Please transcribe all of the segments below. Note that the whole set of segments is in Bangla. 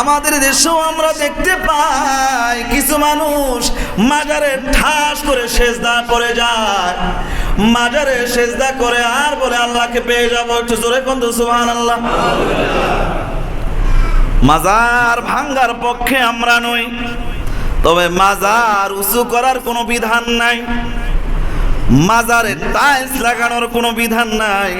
আমাদের দেশেও আমরা দেখতে পাই, কিছু মানুষ মাজারে ঠাস করে সেজদা করে যায়। মাজারে সেজদা করে আর বলে, আল্লাহকে পেয়ে যাব একটু জোরে কোন সুবহান আল্লাহ মাজার ভাঙ্গার পক্ষে আমরা নই, তবে মাজার উঁচু করার কোনো বিধান নাই। মাজারে টাইলস লাগানোর কোনো বিধান নাই।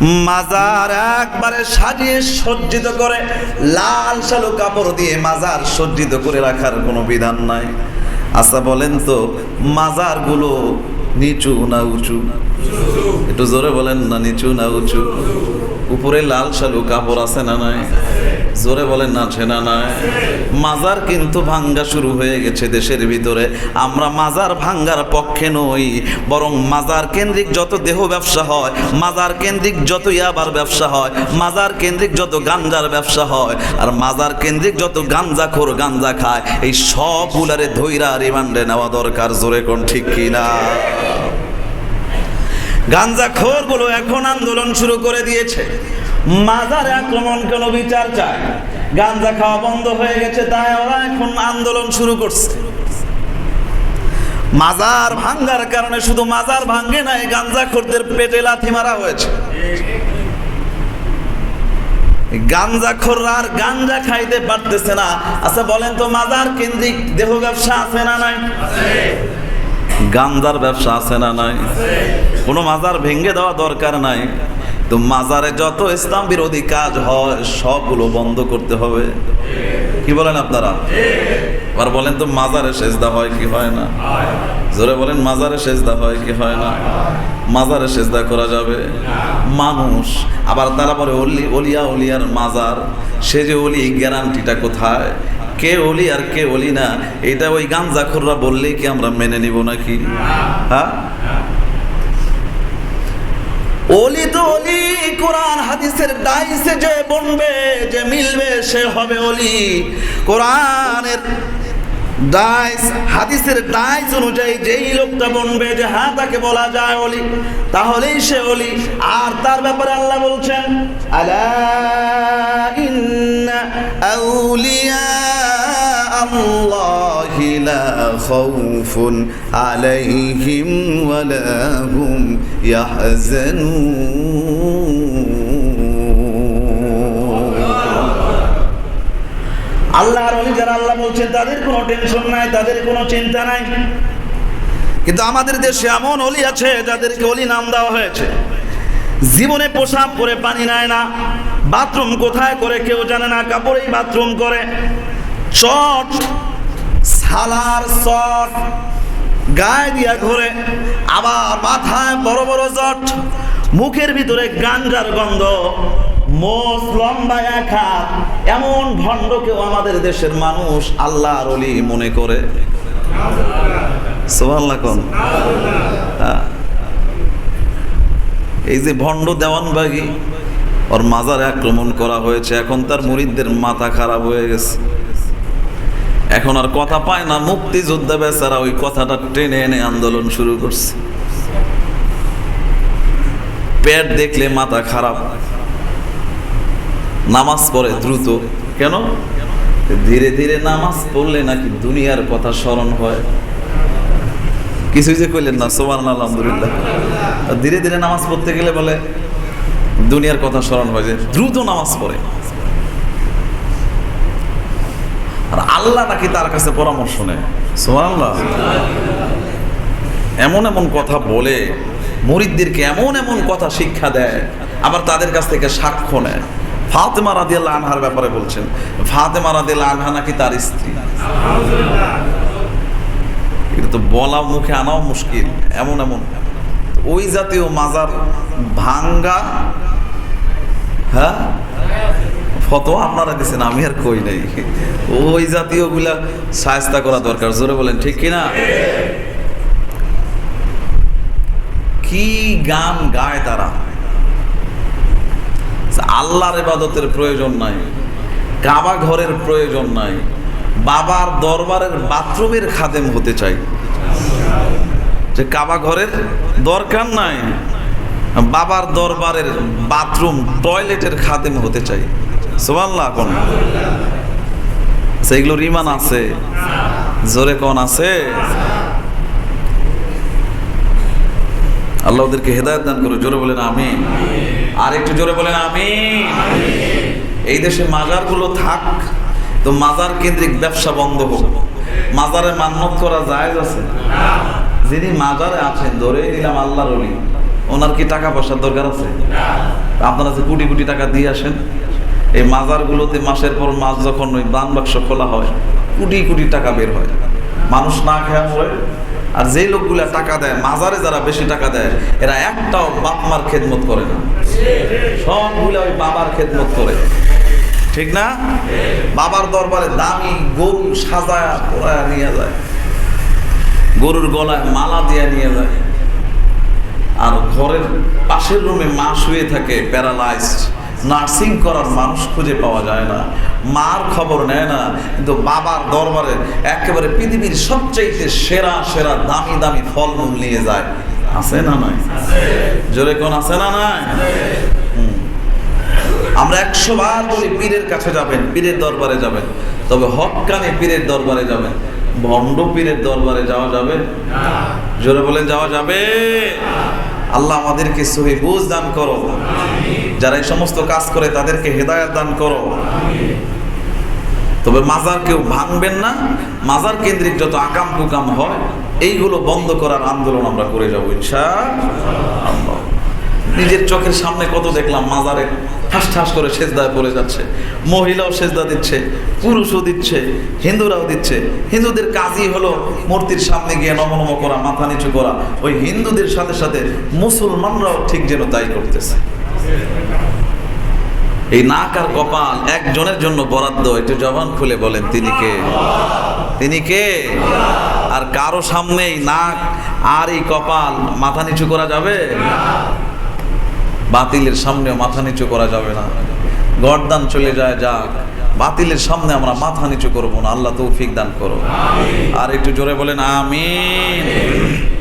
মাজার একবারে সাজিয়ে সজ্জিত করে লাল সালু কাপড় দিয়ে মাজার সজ্জিত করে রাখার কোনো বিধান নাই। আচ্ছা বলেন তো, মাজারগুলো নিচু না উঁচু? একটু জোরে বলেন না নিচু না উঁচু উপরে লাল সালু কাপড় আছে না নাই? জোরে বলেন না আছে না নাই? মাজার কিন্তু ভাঙ্গা শুরু হয়ে গেছে দেশের ভিতরে। আমরা মাজার ভাঙ্গার পক্ষে নই, বরং মাজার কেন্দ্রিক যত দেহ ব্যবসা হয়, মাজার কেন্দ্রিক যত ইয়াবার ব্যবসা হয়, মাজার কেন্দ্রিক যত গাঞ্জার ব্যবসা হয়, আর মাজার কেন্দ্রিক যত গাঞ্জা খোর গাঞ্জা খায়, এই সবগুলারে ধৈরা রিমান্ডে নেওয়া দরকার, জোরে কোন ঠিক কিনা? গাঞ্জা গুলো এখন আন্দোলন শুরু করে দিয়েছে। মাজার আক্রমণ কেন বিচার চায়? গাঞ্জা খাওয়া বন্ধ হয়ে গেছে, তাই ওরা এখন আন্দোলন শুরু করছে। মাজার ভাঙ্গার কারণে শুধু মাজার ভাঙ্গে নাই, গাঞ্জা খোরদের পেটে লাথি মারা হয়েছে। গাঞ্জা খোররা আর গাঞ্জা খাইতে পারতেছে না। আচ্ছা বলেন তো, মাজার কেন্দ্রিক দেহ ব্যবসা আছে না নাই? গাঞ্জার ব্যবসা আছে না নাই? কোনো মাজার ভেঙে দেওয়া দরকার নাই। তো মাজারে যত ইসলাম বিরোধী কাজ হয়, সবগুলো বন্ধ করতে হবে। কি বলেন আপনারা? আর বলেন তো, মাজারে সেজদা হয় কি হয় না? জোরে বলেন, মাজারে সেজদা হয় কি হয় না? মাজারে সেজদা করা যাবে? মানুষ, আবার তারা বলে, অলি, অলিয়া, অলিয়ার মাজার, সে যে অলি, গ্যারান্টিটা কোথায়? কে অলি আর কে অলি না? এটা ওই গাঞ্জাখোররা বললেই কি আমরা মেনে নিব নাকি? হ্যাঁ? অলি তো অলি, কোরআন হাদিসের ডাইসে যে বনবে, যে মিলবে, সে হবে অলি। কোরআনের ডাইস, হাদিসের ডাইস অনুযায়ী যেই লোকটা বনবে, যে হ্যাঁ তাকে বলা যায় অলি, তাহলেই সে অলি। আর তার ব্যাপারে আল্লাহ বলছেন, আলা ইন্না আউলিয়া আল্লাহ لا خوف عليهم ولا هم يحزنون আল্লাহর অলি যারা আল্লাহ বলছেন তাদের কোনো টেনশন নাই তাদের কোনো চিন্তা নাই কিন্তু আমাদের দেশে এমন অলি আছে যাদেরকে অলি নাম দেওয়া হয়েছে জীবনে পোশাক করে পানি নেয় না বাথরুম কোথায় করে কেউ জানে না কাপড়েই বাথরুম করে চট সালার চট, গায়ে দিয়া ঘোরে, আবার মাথায় বড় বড় জট, মুখের ভিতরে গাঞ্জার গন্ধ, মোষ লম্বা এক হাত, এমন ভণ্ডকেও আমাদের দেশের মানুষ আল্লাহর অলি মনে করে। হ্যাঁ। এই যে ভণ্ড দেওয়ানবাগি, ওর মাজারে আক্রমণ করা হয়েছে, এখন তার মুরিদদের মাথা খারাপ হয়ে গেছে। এখন আর কথা পায় না মুক্তি যোদ্ধা বেচারা ওই কথাটা টেনে এনে আন্দোলন শুরু করছে। পেট দেখলে মাথা খারাপ। নামাজ পড়ে দ্রুত। কেন? ধীরে ধীরে নামাজ পড়লে নাকি দুনিয়ার কথা স্মরণ হয়। কিছুই যে কইলেন না সোমান আলহামদুলিল্লাহ। ধীরে ধীরে নামাজ পড়তে গেলে বলে, দুনিয়ার কথা স্মরণ হয় যে দ্রুত নামাজ পড়ে। আর আল্লাহ নাকি তার কাছে পরামর্শ নেয়। এমন এমন কথা বলে, মরিদদেরকে এমন এমন কথা শিক্ষা দেয়, আবার তাদের কাছ থেকে সাক্ষ্য নেয়। ফাতেমা রাদিয়াল্লাহ আনহার ব্যাপারে বলছেন, ফাতেমা রাদিয়াল্লাহ আনহা নাকি তার স্ত্রী। এটা তো বলা মুখে আনাও মুশকিল, এমন এমন। ওই জাতীয় মাজার ভাঙ্গা হ্যাঁ? ফতোয়া আপনারা দিচ্ছেন আমি আর কই নাই। ওই জাতীয়গুলা সায়স্তা করা দরকার, জোরে বলেন, ঠিক কিনা? কি গান গায় তারা? আল্লাহর ইবাদতের প্রয়োজন নাই, কাবা ঘরের প্রয়োজন নাই, বাবার দরবারের বাথরুমের খাদেম হতে চাই। যে কাবা ঘরের দরকার নাই, বাবার দরবারের বাথরুম, টয়লেটের খাদেম হতে চাই। সোমাল্লাহ কোন? সেইগুলোর ইমান আছে। জোরে কোন আছে? আল্লাহ ওদেরকে হেদায়ত দান করে জোরে বলেন আমি আর একটু জোরে বলেন আমি এই দেশে মাজারগুলো থাক, তো মাজার কেন্দ্রিক ব্যবসা বন্ধ হোক। মাজারে মান্যত করা যায় আছে? যিনি মাজারে আছেন, ধরে নিলাম আল্লাহর ওনার কি টাকা পয়সার দরকার আছে? আপনারা যে কোটি কোটি টাকা দিয়ে আসেন এই মাজারগুলোতে মাসের পর মাস যখন ওই দান বাক্স খোলা হয়, কোটি কোটি টাকা বের হয়। মানুষ না খেয়া মরে। আর যে লোকগুলা টাকা দেয়, মাজারে যারা বেশি টাকা দেয়, এরা একটাও বাপ মার খেদমত করে না। সবগুলা ওই বাবার খেদমত করে। ঠিক না? বাবার দরবারে দামি গরু সাজায় পোড়ায় নিয়ে যায়। গরুর গলায় মালা দিয়ে নিয়ে যায়। আর ঘরের পাশের রুমে মা শুয়ে থাকে প্যারালাইজড। নার্সিং করার মানুষ খুঁজে পাওয়া যায় না। মার খবর নেয় না, কিন্তু বাবার দরবারে একেবারে পৃথিবীর সবচাইতে সেরা সেরা, দামি দামি ফলমূল নিয়ে যায়। আছে না নয় জোরে কোন আছে না হুম। আমরা একশো বার বলি, পীরের কাছে যাবেন, পীরের দরবারে যাবেন। তবে হকানি পীরের দরবারে যাবেন। ভণ্ড পীরের দরবারে যাওয়া যাবে? জোরে বলেন, যাওয়া যাবে? আল্লাহ আমাদেরকে সহি বুঝ দান করো। যারা এই সমস্ত কাজ করে তাদেরকে হেদায়ত দান করো। তবে মাজার কেউ ভাঙবেন না, মাজার কেন্দ্রিক যত আকাম কুকাম হয়, এইগুলো বন্ধ করার আন্দোলন আমরা করে যাব ইনশা নিজের চোখের সামনে কত দেখলাম মাজারে ঠাস ঠাস করে সেজদায় পড়ে যাচ্ছে। মহিলাও সেজদা দিচ্ছে, পুরুষও দিচ্ছে, হিন্দুরাও দিচ্ছে। হিন্দুদের কাজই হলো মূর্তির সামনে গিয়ে নমনম করা, মাথা নিচু করা। ওই হিন্দুদের সাথে সাথে মুসলমানরাও ঠিক যেন তাই করতেছে। এই নাক আর কপাল একজনের জন্য বরাদ্দ, একটু জবান খুলে বলেন, তিনি কে? তিনি কে? আর কারও সামনেই নাক আর এই কপাল মাথা নিচু করা যাবে? বাতিলের সামনে মাথা নিচু করা যাবে না। গরদান চলে যায় যাক। বাতিলের সামনে আমরা মাথা নিচু করব না। আল্লাহ তৌফিক দান করো আর একটু জোরে বলেন, আমিন।